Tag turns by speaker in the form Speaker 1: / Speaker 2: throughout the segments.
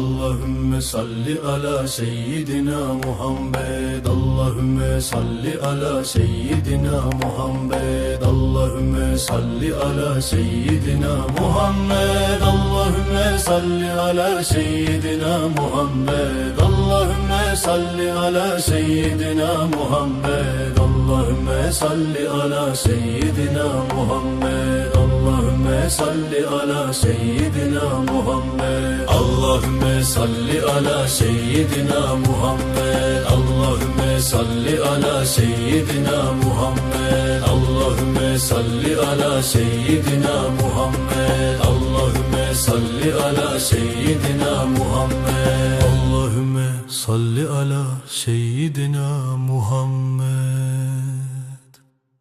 Speaker 1: Allahümme salli ala seyyidina Muhammed. Allahümme salli ala seyyidina Muhammed. Allahümme salli ala seyyidina Muhammed. Allahümme salli ala seyyidina Muhammed. Allahümme salli ala seyyidina Muhammed Allahümme salli ala seyyidina Muhammed. Allahümme salli ala seyyidina Muhammed. Allahümme salli ala seyyidina Muhammed. Allahümme salli ala seyyidina Muhammed. Allahümme salli ala seyyidina Muhammed. Allahümme salli ala seyyidina Muhammed salli ala seyyidina Muhammed.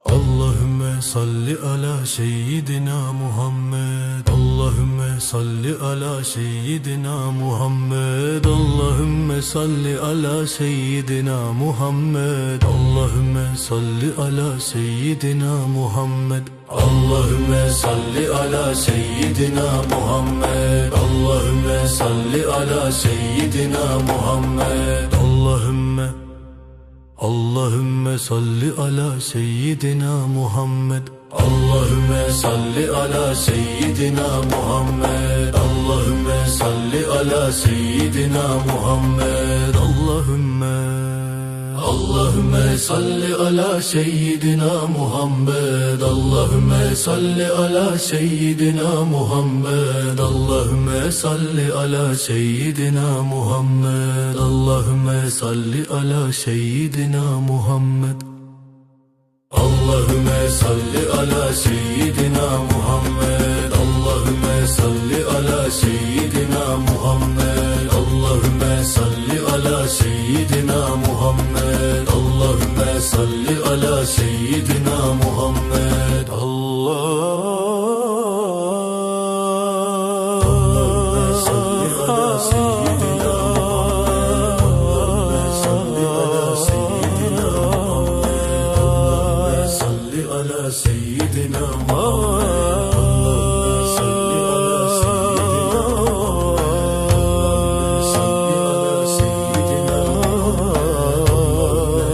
Speaker 1: Allahümme salli ala seyyidina Muhammed Allahümme salli ala seyyidina Muhammed. Allahümme salli ala seyyidina Muhammed. Allahümme salli ala seyyidina Muhammed. Allahümme salli ala seyyidina Muhammed. Allahümme salli ala seyyidina Muhammed. Allahümme Allahümme salli ala seyyidina Muhammed Allahümme salli ala seyyidina Muhammed. Allahümme salli ala seyyidina Muhammed. Allahümme. Allahümme salli ala seyyidina Muhammed. Allahümme salli ala seyyidina Muhammed. Allahümme salli ala seyyidina Muhammed. Allahümme salli ala seyyidina Muhammed Allahümme salli ala seyyidina Muhammed. Allahümme salli ala seyyidina Muhammed. Allahümme salli ala seyyidina Muhammed. Allahümme salli ala seyyidina Muhammed على سيدنا محمد اللهم صل على سيدنا محمد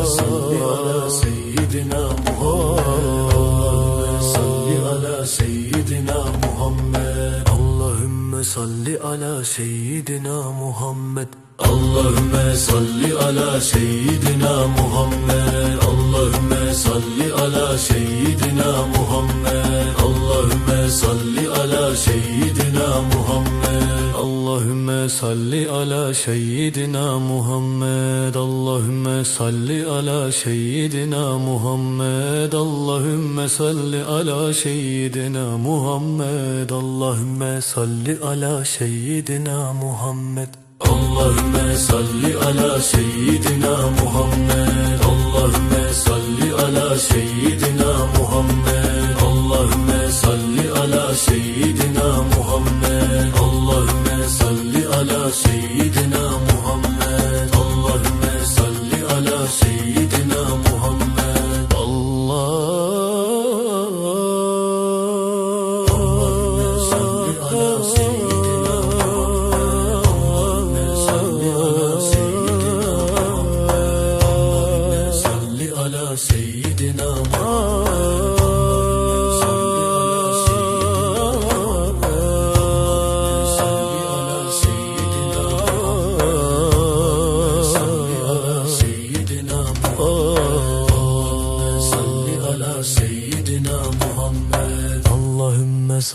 Speaker 1: صل على سيدنا محمد صل على سيدنا محمد اللهم صل على سيدنا محمد Allahümme salli ala seyyidina Muhammed. Allahümme salli ala seyyidina Muhammed. Allahümme salli ala seyyidina Muhammed. Allahümme salli ala seyyidina Muhammed. Allahümme salli ala seyyidina Muhammed. Allahümme salli ala seyyidina Muhammed. Allahümme salli ala seyyidina Muhammed Allahümme salli ala seyyidina Muhammed. Allahümme salli ala seyyidina Muhammed. Allahümme salli ala seyyidina Muhammed. Allahümme salli ala seyyidina Muhammed. Allahümme salli ala seyyidina Muhammed. Allah. Salli ala seyyidina